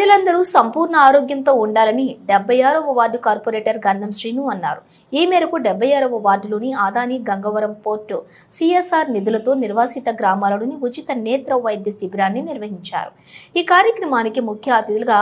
ప్రజలందరూ సంపూర్ణ ఆరోగ్యంతో ఉండాలని డెబ్బై ఆరవ వార్డు కార్పొరేటర్ గంధం శ్రీను అన్నారు. ఈ మేరకు డెబ్బై ఆరవ వార్డులోని ఆదాని గంగవరం పోర్టు సిఎస్ఆర్ నిధులతో నిర్వాసిత గ్రామాలలోని ఉచిత నేత్ర వైద్య శిబిరాన్ని నిర్వహించారు. ఈ కార్యక్రమానికి ముఖ్య అతిథులుగా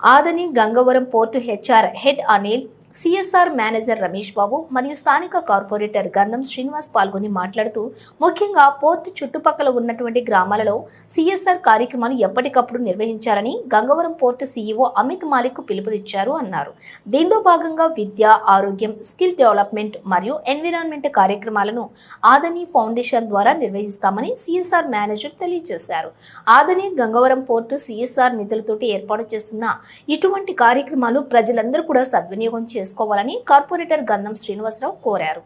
Adani Gangavaram port HR head Anil CSR manager Ramesh Babu మరియు స్థానిక కార్పొరేటర్ గంధం శ్రీనివాస్ పాల్గొని మాట్లాడుతూ ముఖ్యంగా పోర్టు చుట్టుపక్కల ఉన్నటువంటి గ్రామాలలో సిఎస్ఆర్ కార్యక్రమాలు ఎప్పటికప్పుడు నిర్వహించాలని గంగవరం పోర్టు సీఈఓ అమిత్ మాలిక్ పిలుపునిచ్చారు అన్నారు. దీనిలో భాగంగా విద్య ఆరోగ్యం స్కిల్ డెవలప్మెంట్ మరియు ఎన్విరాన్మెంట్ కార్యక్రమాలను ఆదని ఫౌండేషన్ ద్వారా నిర్వహిస్తామని సిఎస్ఆర్ మేనేజర్ తెలియజేశారు. ఆదని గంగవరం పోర్టు సిఎస్ఆర్ నిధులతోటి ఏర్పాటు చేస్తున్న ఇటువంటి కార్యక్రమాలు ప్రజలందరూ కూడా సద్వినియోగం చేస్తారు చేసుకోవాలని కార్పొరేటర్ గంధం శ్రీనివాసరావు కోరారు.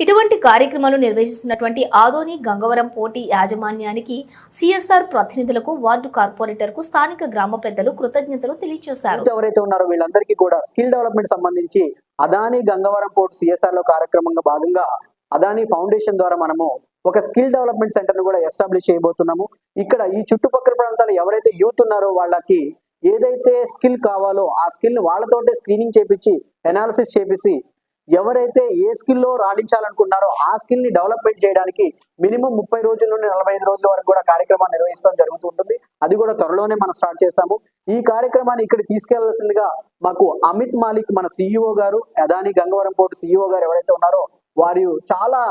ఇటువంటి కార్యక్రమాలు నిర్వహిస్తున్నటువంటి ఆదోని గంగవరం పోటీ యాజమాన్యానికి సిఎస్ఆర్ ప్రతినిధులకు వార్డు కార్పొరేటర్కు స్థానిక గ్రామ పెద్దలు కృతజ్ఞతలు తెలియజేశారు ఎవరైతే ఉన్నారో వీళ్ళందరికీ కూడా స్కిల్ డెవలప్మెంట్ సంబంధించి అదాని గంగవరం పోర్ట్ సిఎస్ఆర్లో కార్యక్రమంగా భాగంగా అదాని ఫౌండేషన్ ద్వారా మనము ఒక స్కిల్ డెవలప్మెంట్ సెంటర్ను కూడా ఎస్టాబ్లిష్ చేయబోతున్నాము. ఇక్కడ ఈ చుట్టుపక్కల ప్రాంతాలు ఎవరైతే యూత్ ఉన్నారో వాళ్ళకి ఏదైతే స్కిల్ కావాలో ఆ స్కిల్ వాళ్ళతోటే స్క్రీనింగ్ చేపించి ఎనాలిసిస్ చేపించి ఎవరైతే ఏ స్కిల్లో రాణించాలనుకున్నారో ఆ స్కిల్ని డెవలప్మెంట్ చేయడానికి మినిమం ముప్పై రోజుల నుండి నలభై ఐదు రోజుల వరకు కూడా కార్యక్రమాన్ని నిర్వహిస్తాం జరుగుతూ ఉంటుంది. అది కూడా త్వరలోనే మనం స్టార్ట్ చేస్తాము. ఈ కార్యక్రమాన్ని ఇక్కడ తీసుకెళ్ళాల్సిందిగా మాకు అమిత్ మాలిక్ మన సిఇఓ గారు అదాని గంగవరం పోర్టు సిఇఓ గారు ఎవరైతే ఉన్నారో వారు చాలా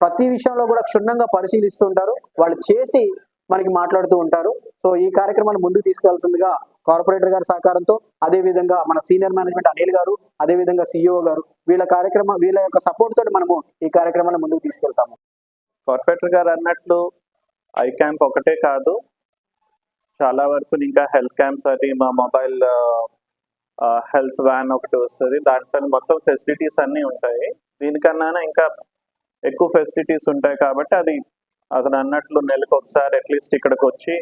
ప్రతి విషయంలో కూడా క్షుణ్ణంగా పరిశీలిస్తుంటారు వాళ్ళు చేసి మనకి మాట్లాడుతూ ఉంటారు. సో ఈ కార్యక్రమాన్ని ముందుకు తీసుకెళ్ళాల్సిందిగా కార్పొరేటర్ గారి సహకారంతో అదే విధంగా మన సీనియర్ మేనేజ్మెంట్ అనిల్ గారు అదే విధంగా సిఇఓ గారు వీళ్ళ కార్యక్రమం వీళ్ళ యొక్క సపోర్ట్ తోటి మనము ఈ కార్యక్రమాన్ని ముందుకు తీసుకెళ్తాము. కార్పొరేటర్ గారు అన్నట్లు ఐ క్యాంప్ ఒకటే కాదు. చాలా వరకు ఇంకా హెల్త్ క్యాంప్స్ అని మా మొబైల్ హెల్త్ వ్యాన్ ఒకటి వస్తుంది. దాంట్లో మొత్తం ఫెసిలిటీస్ అన్నీ ఉంటాయి. దీనికన్నా ఇంకా ఎక్కువ ఫెసిలిటీస్ ఉంటాయి కాబట్టి అది అతను అన్నట్లు నెలకు ఒకసారి అట్లీస్ట్ ఇక్కడికి వచ్చి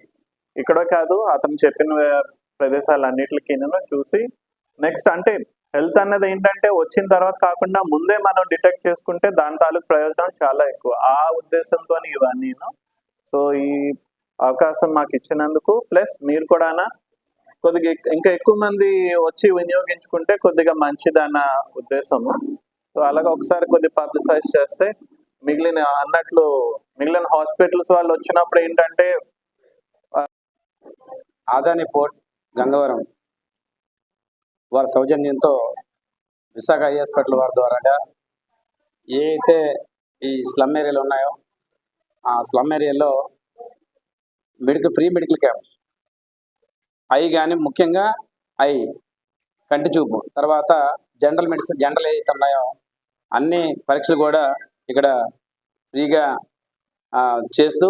ఇక్కడ కాదు అతను చెప్పిన ప్రదేశాలన్నిటికి చూసి నెక్స్ట్ అంటే హెల్త్ అన్నది ఏంటంటే వచ్చిన తర్వాత కాకుండా ముందే మనం డిటెక్ట్ చేసుకుంటే దాని తాలూకు ప్రయోజనం చాలా ఎక్కువ. ఆ ఉద్దేశంతో ఇవన్నీ సో ఈ అవకాశం మాకు ఇచ్చినందుకు ప్లస్ మీరు కూడా కొద్దిగా ఇంకా ఎక్కువ మంది వచ్చి వినియోగించుకుంటే కొద్దిగా మంచిదన్న ఉద్దేశము. సో అలాగే ఒకసారి కొద్దిగా పబ్లిసైజ్ చేస్తే మిగిలిన అన్నట్లు మిగిలిన హాస్పిటల్స్ వాళ్ళు వచ్చినప్పుడు ఏంటంటే ఆదాని పోర్ట్ గంగవరం వారి సౌజన్యంతో విశాఖ ఐ హాస్పిటల్ వారి ద్వారాగా ఏ అయితే ఈ స్లమ్ ఏరియాలు ఉన్నాయో ఆ స్లమ్ ఏరియాలో medical free medical camp. Eye కానీ ముఖ్యంగా ఐ కంటి చూపు. తర్వాత జనరల్ మెడిసిన్ జనరల్ ఏదైతే ఉన్నాయో అన్ని పరీక్షలు కూడా ఇక్కడ ఫ్రీగా చేస్తూ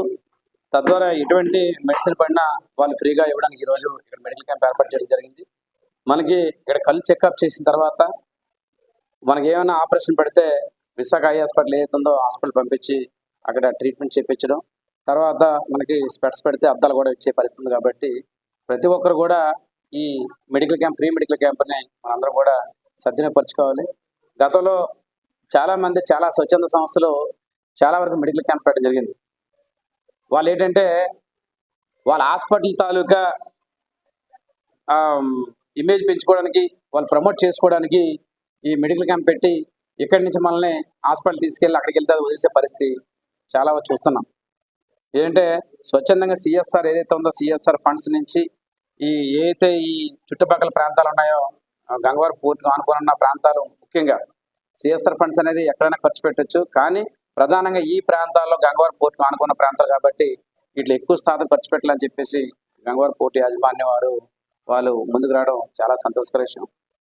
తద్వారా ఎటువంటి మెడిసిన్ పడినా వాళ్ళు ఫ్రీగా ఇవ్వడానికి ఈరోజు ఇక్కడ మెడికల్ క్యాంప్ ఏర్పాటు చేయడం జరిగింది. మనకి ఇక్కడ కళ్ళు చెకప్ చేసిన తర్వాత మనకి ఏమైనా ఆపరేషన్ పడితే విశాఖ ఐ హాస్పిటల్ ఏదైతుందో హాస్పిటల్ పంపించి అక్కడ ట్రీట్మెంట్ చేయించడం తర్వాత మనకి స్పెట్స్ పెడితే అద్దాలు కూడా ఇచ్చే పరిస్థితి కాబట్టి ప్రతి ఒక్కరు కూడా ఈ మెడికల్ క్యాంప్ ఫ్రీ మెడికల్ క్యాంప్ని మనందరం కూడా సద్వినియోగపరచుకోవాలి. గతంలో చాలా మంది చాలా స్వచ్ఛంద సంస్థలు చాలా వరకు మెడికల్ క్యాంప్ పెట్టడం జరిగింది. వాళ్ళు ఏంటంటే వాళ్ళ హాస్పిటల్ తాలూకా ఇమేజ్ పెంచుకోవడానికి వాళ్ళు ప్రమోట్ చేసుకోవడానికి ఈ మెడికల్ క్యాంప్ పెట్టి ఇక్కడి నుంచి మనల్ని హాస్పిటల్ తీసుకెళ్ళి అక్కడికి వెళ్తే వదిలేసే పరిస్థితి చాలా చూస్తున్నాం. ఏంటంటే స్వచ్ఛందంగా సిఎస్ఆర్ ఏదైతే ఉందో సిఎస్ఆర్ ఫండ్స్ నుంచి ఈ ఏదైతే ఈ చుట్టుపక్కల ప్రాంతాలు ఉన్నాయో ఆ గంగవరం పూర్తిగా ఆనుకొని ఉన్న ప్రాంతాలు ముఖ్యంగా సిఎస్ఆర్ ఫండ్స్ అనేది ఎక్కడైనా ఖర్చు పెట్టచ్చు. కానీ ప్రధానంగా ఈ ప్రాంతాల్లో గంగవరం పోర్టు ఆనుకున్న ప్రాంతాలు కాబట్టి ఇట్లా ఎక్కువ శాతం ఖర్చు పెట్టాలని చెప్పేసి గంగవారి పోర్టు యాజమాన్యం వారు వాళ్ళు ముందుకు రావడం చాలా సంతోషకర విషయం.